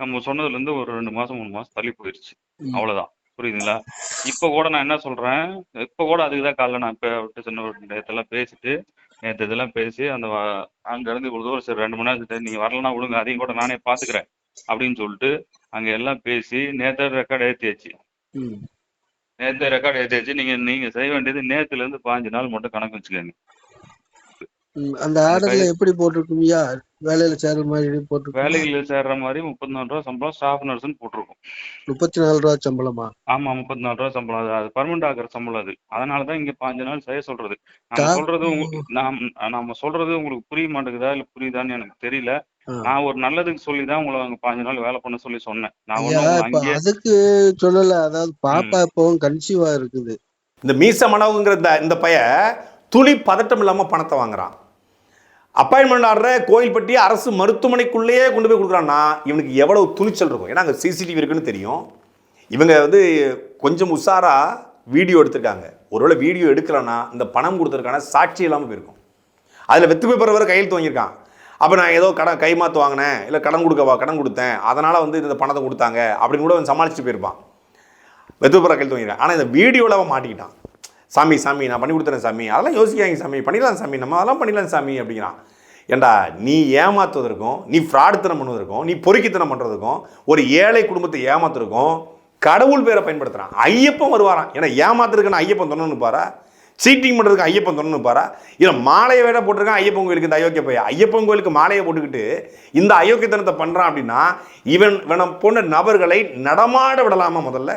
நம்ம சொன்னதுல இருந்து ஒரு ரெண்டு மாசம் மூணு மாசம் தள்ளி போயிருச்சு. அவ்வளவுதான். புரியுதுங்களா? இப்ப கூட நான் என்ன சொல்றேன்? இப்ப கூட அதுக்கு தான் காலைல நான் இப்ப விட்டு சொன்ன நேரத்தெல்லாம் பேசிட்டு நேற்று இதெல்லாம் பேசி அந்த அங்க இருந்து இவ்வளவு தூரம் சரி ரெண்டு மணி நேரத்துக்கு நீங்க வரலன்னா விடுங்க அதையும் கூட நானே பாத்துக்கிறேன் அப்படின்னு சொல்லிட்டு அங்க எல்லாம் பேசி நேற்று ரெக்கார்டு ஏத்தியாச்சு. நேற்று ரெக்கார்டு ஏத்தியாச்சு நீங்க நீங்க செய்ய வேண்டியது நேத்துல இருந்து பாஞ்சு நாள் மட்டும் கணக்கு வச்சுக்கோங்க. அந்த ஆர்டர்ல எப்படி போட்டிருக்குங்கய்யா வேலையில சேர்ற மாதிரி போட்டிருக்குமா? வேலைகளில் சேர்ற மாதிரி முப்பத்தி நாலு ரூபா சம்பளம் ஸ்டாஃப் நர்ஸ்னு போட்டிருக்கும். முப்பத்தி நாலு ரூபா சம்பளமா? ஆமா முப்பத்தி நாலு ரூபா சம்பளம். அது அது பர்மனெண்ட் ஆகிற சம்பளம் அது. அதனால தான் இங்க பாஞ்சு நாள் செய்ய சொல்றது. ஸ்டாஃப் சொல்றது நாம் சொல்றது உங்களுக்கு புரிய மாட்டேங்குதா? இல்ல புரியுதான்னு எனக்கு தெரியல. நான் ஒரு நல்லதுக்கு சொல்லி தான் உங்களை அங்க பாஞ்சு நாள் வேலை பண்ண சொல்லி சொன்னேன். நான் அதுக்கு சொல்லல. அதாவது பாப்பா இப்பவும் கன்சீவா இருக்குது. இந்த மீச மனவுங்கிற இந்த இந்த பைய துளி பதட்டம் இல்லாமல் பணத்தை வாங்குறான். அப்பாயின்மெண்ட் ஆடுற கோயில்பட்டி அரசு மருத்துவமனைக்குள்ளேயே கொண்டு போய் கொடுக்குறான்னா இவனுக்கு எவ்வளவு துணிச்சல் இருக்கும்? ஏன்னா அங்கே சிசிடிவி இருக்குன்னு தெரியும். இவங்க வந்து கொஞ்சம் உஷாரா வீடியோ எடுத்திருக்காங்க. ஒருவேளை வீடியோ எடுக்கலைன்னா இந்த பணம் கொடுத்ததுக்கான சாட்சி இல்லாமல் போயிருக்கும். அதில் வெத்து பேப்பர் வர கையெழுத்து வாங்கியிருக்கான். அப்போ நான் ஏதோ கடன் கைமாத்து வாங்கினேன் இல்லை கடன் கொடுக்கவா கடன் கொடுத்தேன் அதனால் வந்து இந்த பணத்தை கொடுத்தாங்க அப்படின்னு கூட அவன் சமாளிச்சுட்டு போயிருப்பான். வெத்துப்புற கையெழுத்து வாங்கியிருக்கான் ஆனால் இந்த வீடியோவில் அவன் மாட்டிக்கிட்டான். சாமி சாமி நான் பண்ணி கொடுத்துறேன் சாமி அதெல்லாம் யோசிக்காங்க சாமி பண்ணிடலாம் சாமி நம்ம அதெல்லாம் பண்ணிடலாம் சாமி அப்படிங்கிறான். ஏண்டா நீ ஏமாத்துவதற்கும் நீ ஃப்ராடுத்தனம் பண்ணுவதற்கும் நீ பொறுக்கித்தனம் பண்ணுறதுக்கும் ஒரு ஏழை குடும்பத்தை ஏமாத்துறதுக்கும் கடவுள் பேரை பயன்படுத்துகிறான் ஐயப்பன் வருவாராம். ஏன்னா ஏமாத்துறதுக்கு ஐயப்பன் தொண்ணு பாரு? சீட்டிங் பண்ணுறதுக்கு ஐயப்பன் தொண்ணு பாரா இல்லை மாலையை வேற போட்டிருக்கான் ஐயப்பன் கோயிலுக்கு இந்த அயோக்கிய பையன். ஐயப்பன் கோயிலுக்கு மாலையை போட்டுக்கிட்டு இந்த அயோக்கியத்தனத்தை பண்ணுறான் அப்படின்னா இவன் இவனை போன்ற நபர்களை நடமாட விடலாமா முதல்ல?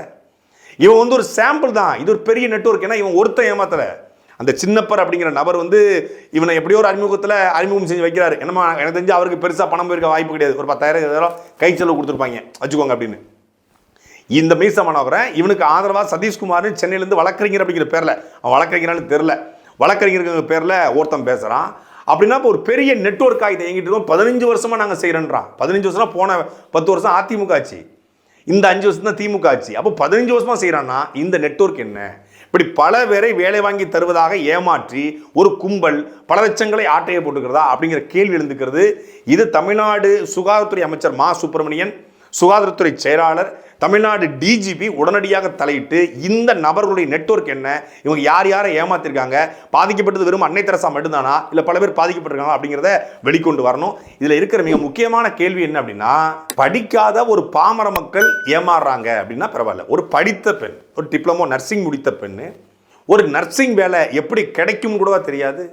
இவன் வந்து ஒரு சாம்பிள் தான். இது ஒரு பெரிய நெட்வொர்க் ஏன்னா இவன் ஒருத்தன் ஏமாத்தலை. அந்த சின்னப்பர் அப்படிங்கிற நபர் வந்து இவனை எப்படியோ ஒரு அறிமுகத்தில் அறிமுகம் செஞ்சு வைக்கிறாரு. என்னமா எனக்கு தெரிஞ்சு அவருக்கு பெருசாக பணம் போயிருக்க வாய்ப்பு கிடையாது. ஒரு பத்தாயிரம் கை செலவு கொடுத்துருப்பாங்க. வச்சுக்கோங்க அப்படின்னு. இந்த மீச மனோகரன் இவனுக்கு ஆதரவாக சதீஷ்குமார்னு சென்னையிலேருந்து வழக்கறிஞர் அப்படிங்கிற பேரில் அவன் வழக்கறிஞரானு தெரில வழக்கறிஞருங்கிற பேரில் ஒருத்தன் பேசுகிறான் அப்படின்னா இப்போ ஒரு பெரிய நெட்ஒர்க் இதை எங்கிட்டு இருக்கோம். பதினஞ்சு வருஷமாக நாங்கள் செய்கிறேன்றான் பதினஞ்சு வருஷம் போன பத்து வருஷம் அதிமுக ஆச்சு. இந்த அஞ்சு வருஷம் தான் திமுக ஆச்சு. அப்போ பதினஞ்சு வருஷமாக செய்கிறான்னா இந்த நெட்வொர்க் என்ன? இப்படி பல பேரை வேலை வாங்கி தருவதாக ஏமாற்றி ஒரு கும்பல் பல லட்சங்களை ஆட்டையை போட்டுக்கிறதா அப்படிங்கிற கேள்வி எழுந்துக்கிறது. இது தமிழ்நாடு சுகாதாரத்துறை அமைச்சர் மா. சுப்பிரமணியன் சுகாதாரத்துறை செயலாளர் தமிழ்நாடு டிஜிபி உடனடியாக தலையிட்டு இந்த நபர்களுடைய நெட்வொர்க் என்ன? இவங்க யார் யாரை ஏமாத்திருக்காங்க? பாதிக்கப்பட்டது வெறும் அன்னை தெரசா மட்டும்தானா? இல்லை பல பேர் பாதிக்கப்பட்டிருக்காங்க அப்படிங்கிறத வெளிக்கொண்டு வரணும். இதில் இருக்கிற மிக முக்கியமான கேள்வி என்ன அப்படின்னா படிக்காத ஒரு பாமர மக்கள் ஏமாறுறாங்க அப்படின்னா பரவாயில்ல. ஒரு படித்த பெண் ஒரு டிப்ளமோ நர்சிங் முடித்த பெண் ஒரு நர்சிங் வேலை எப்படி கிடைக்கும் கூடவா தெரியாது.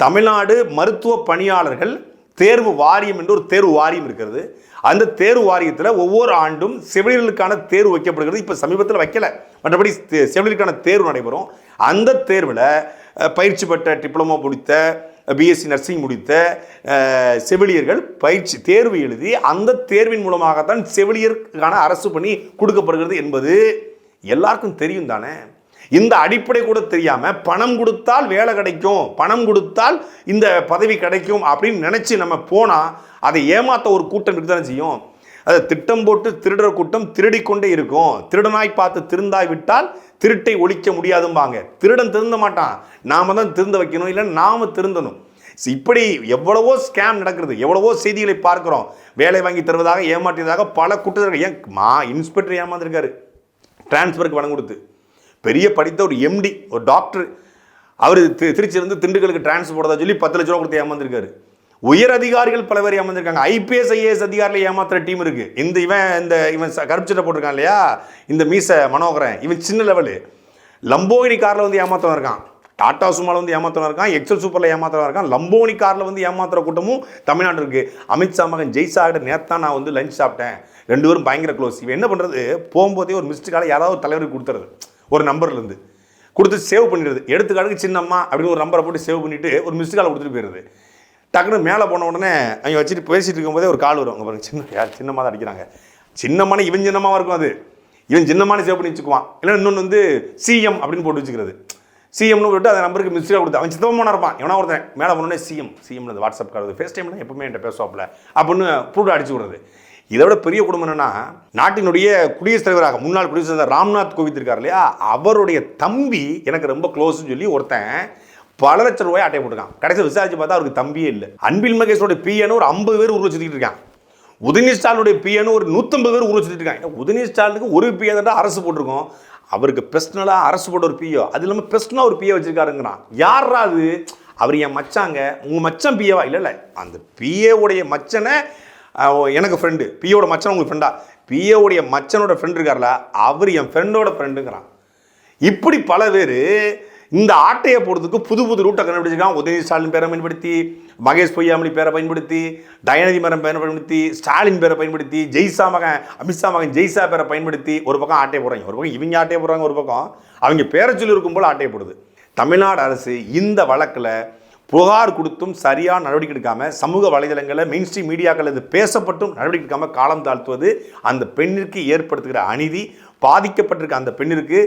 தமிழ்நாடு மருத்துவ பணியாளர்கள் தேர்வு வாரியம் என்று ஒரு தேர்வு வாரியம் இருக்கிறது. அந்த தேர்வு வாரியத்தில் ஒவ்வொரு ஆண்டும் செவிலியர்களுக்கான தேர்வு வைக்கப்படுகிறது. இப்போ சமீபத்தில் வைக்கல. மற்றபடி செவிலியர்களுக்கான தேர்வு நடைபெறும். அந்த தேர்வில் பயிற்சி பெற்ற டிப்ளமோ முடித்த பிஎஸ்சி நர்சிங் முடித்த செவிலியர்கள் பயிற்சி தேர்வு எழுதி அந்த தேர்வின் மூலமாகத்தான் செவிலியருக்கான அரசு பணி கொடுக்கப்படுகிறது என்பது எல்லாருக்கும் தெரியும் தானே? இந்த அடிப்படை கூட தெரியாமல் பணம் கொடுத்தால் வேலை கிடைக்கும் பணம் கொடுத்தால் இந்த பதவி கிடைக்கும் அப்படின்னு நினச்சி நம்ம போனால் அதை ஏமாத்த ஒரு கூட்டம் இருக்குதானே செய்யும்? அதை திட்டம் போட்டு திருடர் கூட்டம் திருடிக்கொண்டே இருக்கும். திருடனாய் பார்த்து திருந்தாய் விட்டால் திருட்டை ஒழிக்க முடியாதும்பாங்க. திருடன் திருந்த மாட்டான். நாம தான் திருந்த வைக்கணும் இல்லை நாம திருந்தணும். இப்படி எவ்வளவோ ஸ்கேம் நடக்கிறது எவ்வளவோ செய்திகளை பார்க்குறோம். வேலை வாங்கி தருவதாக ஏமாற்றியதாக பல குற்றச்சாட்டுகள். ஏன் மா இன்ஸ்பெக்டர் ஏமாந்துருக்காரு. டிரான்ஸ்ஃபருக்கு பணம் கொடுத்து. பெரிய படித்த ஒரு எம்டி ஒரு டாக்டர் அவர் திருச்சியிலிருந்து திண்டுக்கலுக்கு டிரான்ஸ்ஃபர் போடுறதா சொல்லி பத்து லட்ச ரூபா கொடுத்து ஏமாந்துருக்காரு. உயர் அதிகாரிகள் பல பேர் ஏமாந்துருக்காங்க. ஐபிஎஸ் ஐஏஎஸ் அதிகாரியில் ஏமாத்துற டீம் இருக்குது இந்த இவன் இந்த இவன் ச- கருப்பு சட்டை போட்டிருக்கான் இல்லையா? இந்த மீச மனோகரன் இவன் சின்ன லெவலு லம்போகினி காரில் வந்து ஏமாத்தவன் இருக்கான். டாடா சுமாவில் வந்து ஏமாத்தவன் இருக்கான். எக்ஸல் சூப்பரில் ஏமாத்தவன் இருக்கான். லம்போனி காரில் வந்து ஏமாத்துற கூட்டமும் தமிழ்நாடு இருக்குது அமித்ஷா மகன் ஜெய்சாகிட்ட நேத்தான் நான் வந்து லஞ்ச் சாப்பிட்டேன். ரெண்டு பேரும் பயங்கர க்ளோஸ் இவன் என்ன பண்ணுறது போகும்போதே ஒரு மிஸ்டு காலை யாராவது ஒரு தலைவருக்கு கொடுத்துறது. ஒரு நம்பர்லேருந்து கொடுத்து சேவ் பண்ணிடுது எடுத்துக்காட்டுக்கு சின்னம்மா அப்படின்னு ஒரு நம்பரை போட்டு சேவ் பண்ணிவிட்டு ஒரு மிஸ்டு காலை கொடுத்துட்டு போயிடுது டக்குன்னு மேலே போன உடனே அவங்க வச்சுட்டு பேசிட்டு இருக்கும்போதே ஒரு கால் வரும். அங்கே பாருங்க சின்ன யார் சின்னமாக தான் அடிக்கிறாங்க. சின்னமான இவன் சின்னமாக இருக்கும் அது? இவன் சின்னமான சேவ் பண்ணி வச்சுக்குவான். இல்லை இன்னொன்று வந்து சிஎம் அப்படின்னு போட்டு வச்சுக்கிறது. சிஎம்னு போட்டு அந்த நம்பருக்கு மிஸ்டாக கொடுத்து அவன் சித்தமாக இருப்பான். எவனா ஒருத்தன். மேலே போனோடனே சிஎம் சிஎம்னு அந்த வாட்ஸ்அப் கார்டு ஃபேஸ் டைம்ல எப்பவுமே என்கிட்ட பேசுவாப்பில். அப்படின்னு ப்ரூட் அடிச்சு விடுறது. இதை விட பெரிய குடும்பம் என்னன்னா நாட்டினுடைய குடியரசுத் தலைவராக முன்னாள் குடியரசுத் தலைவர் ராம்நாத் கோவிந்த் இருக்கார் இல்லையா? அவருடைய தம்பி எனக்கு ரொம்ப க்ளோஸ்னு சொல்லி ஒருத்தன் பல லட்சம் ரூபாய் அட்டை போட்டுருக்கான். கடைசி விசாரிச்சு பார்த்தா அவருக்கு தம்பியே இல்லை. அன்பில் மகேஷோட பிஎன்னு ஒரு ஐம்பது பேர் உருவ சுத்திட்டு இருக்கான். உதயநிதி ஸ்டாலினுடைய பிஎன்னு ஒரு நூற்றம்பது பேர் உருவ சுத்திட்டு இருக்காங்க உதயநிதி ஸ்டாலினுக்கு ஒரு பிஏ தான் அரசு போட்டிருக்கோம். அவருக்கு பெர்சனலாக அரசு போட்ட ஒரு பிஓ அது இல்லாமல் பெர்சனலாக ஒரு பிஏ வச்சிருக்காருங்கிறான். யாரா அது? அவர் என் மச்சாங்க. உங்கள் மச்சான் பிஏவா? இல்லை இல்லை. அந்த பிஏவுடைய மச்சனை எனக்கு ஃப்ரெண்டு பிஏவோட மச்சன் உங்களுக்கு ஃப்ரெண்டா பிஏவுடைய மச்சனோட ஃப்ரெண்டு இருக்கார்ல அவர் என் ஃப்ரெண்டோட ஃப்ரெண்டுங்கிறான் இப்படி பல பேர் இந்த ஆட்டையை போடுறதுக்கு புது புது ரூட்டை கண்டுபிடிச்சிருக்கான் உதயநிதி ஸ்டாலின் பேரை பயன்படுத்தி மகேஷ் பொய்யாமணி பேரை பயன்படுத்தி தயாநிதி மரம் பேரை பயன்படுத்தி ஸ்டாலின் பேரை பயன்படுத்தி ஜெய்சா மகன் அமித்ஷா மகன் ஜெய்சா பேரை பயன்படுத்தி ஒரு பக்கம் ஆட்டையை போடுறாங்க. ஒரு பக்கம் இவங்க ஆட்டையை போடுறாங்க ஒரு பக்கம் அவங்க பேரை சொல்லி இருக்கும் போல ஆட்டையை போடுது. தமிழ்நாடு அரசு இந்த வழக்கில் புகார் கொடுத்தும் சரியான நடவடிக்கை எடுக்காம சமூக வலைதளங்களில் மெயின் ஸ்ட்ரீம் மீடியாக்கள் இது பேசப்பட்டும் நடவடிக்கை எடுக்காமல் காலம் தாழ்த்துவது அந்த பெண்ணிற்கு ஏற்படுத்துகிற அநீதி பாதிக்கப்பட்டிருக்க அந்த பெண்ணிற்கு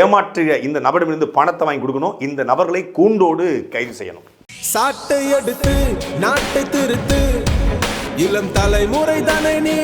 ஏமாற்றிய இந்த நபரிடமிருந்து பணத்தை வாங்கி கொடுக்கணும். இந்த நபர்களை கூண்டோடு கைது செய்யணும். சாட்டை எடுத்து நாட்டை திருத்து. இளம் தலைமுறை தானே நீ